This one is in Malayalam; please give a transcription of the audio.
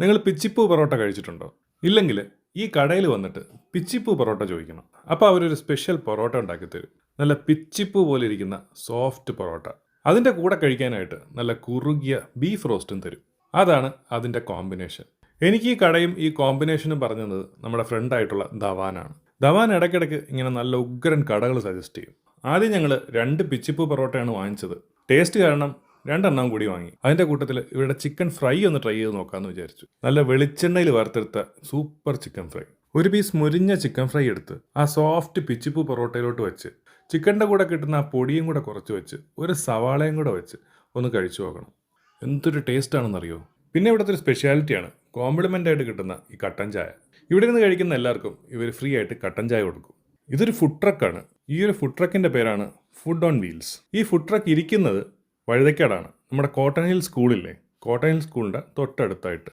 നിങ്ങൾ പിച്ചിപ്പൂ പൊറോട്ട കഴിച്ചിട്ടുണ്ടോ? ഇല്ലെങ്കിൽ ഈ കടയിൽ വന്നിട്ട് പിച്ചിപ്പൂ പൊറോട്ട ചോദിക്കണം. അപ്പോൾ അവരൊരു സ്പെഷ്യൽ പൊറോട്ട ഉണ്ടാക്കി തരും. നല്ല പിച്ചിപ്പൂ പോലെ ഇരിക്കുന്ന സോഫ്റ്റ് പൊറോട്ട. അതിന്റെ കൂടെ കഴിക്കാനായിട്ട് നല്ല കുറുകിയ ബീഫ് റോസ്റ്റും തരും. അതാണ് അതിന്റെ കോമ്പിനേഷൻ എനിക്ക് ഈ കടയും ഈ കോമ്പിനേഷനും പറഞ്ഞത് നമ്മുടെ ഫ്രണ്ടായിട്ടുള്ള ധവാനാണ്. ധവാൻ ഇടയ്ക്കിടയ്ക്ക് ഇങ്ങനെ നല്ല ഉഗ്രൻ കടകൾ സജസ്റ്റ് ചെയ്യും. ആദ്യം ഞങ്ങൾ രണ്ട് പിച്ചിപ്പൂ പൊറോട്ടയാണ് വാങ്ങിച്ചത്. ടേസ്റ്റ് കാരണം രണ്ടെണ്ണം കൂടി വാങ്ങി. അതിന്റെ കൂട്ടത്തിൽ ഇവരുടെ ചിക്കൻ ഫ്രൈ ഒന്ന് ട്രൈ ചെയ്ത് നോക്കാന്ന് വിചാരിച്ചു. നല്ല വെളിച്ചെണ്ണയിൽ വറുത്തെടുത്ത സൂപ്പർ ചിക്കൻ ഫ്രൈ ഒരു പീസ് മുരിഞ്ഞ ചിക്കൻ ഫ്രൈ എടുത്ത് ആ സോഫ്റ്റ് പിച്ചിപ്പൂ പൊറോട്ടയിലോട്ട് വെച്ച് ചിക്കന്റെ കൂടെ കിട്ടുന്ന ആ പൊടിയും കൂടെ കുറച്ച് വെച്ച് ഒരു സവാളയും കൂടെ വെച്ച് ഒന്ന് കഴിച്ചു നോക്കണം. എന്തൊരു ടേസ്റ്റ് ആണെന്നറിയോ? പിന്നെ ഇവിടുത്തെ ഒരു സ്പെഷ്യാലിറ്റിയാണ് കോംപ്ലിമെന്റ് ആയിട്ട് കിട്ടുന്ന ഈ കട്ടൻ ചായ. ഇവിടെ നിന്ന് കഴിക്കുന്ന എല്ലാവർക്കും ഇവർ ഫ്രീ ആയിട്ട് കട്ടൻ ചായ കൊടുക്കും. ഇതൊരു ഫുഡ് ട്രക്കാണ് ഈ ഒരു ഫുഡ് ട്രക്കിന്റെ പേരാണ് ഫുഡ് ഓൺ വീൽസ് ഈ ഫുഡ് ട്രക്ക് ഇരിക്കുന്നത് വഴുതക്കാടാണ്. നമ്മുടെ കോട്ടൺ ഹിൽ സ്കൂളില്ലേ? കോട്ടൺ ഹിൽ സ്കൂളിന്റെ തൊട്ടടുത്തായിട്ട്.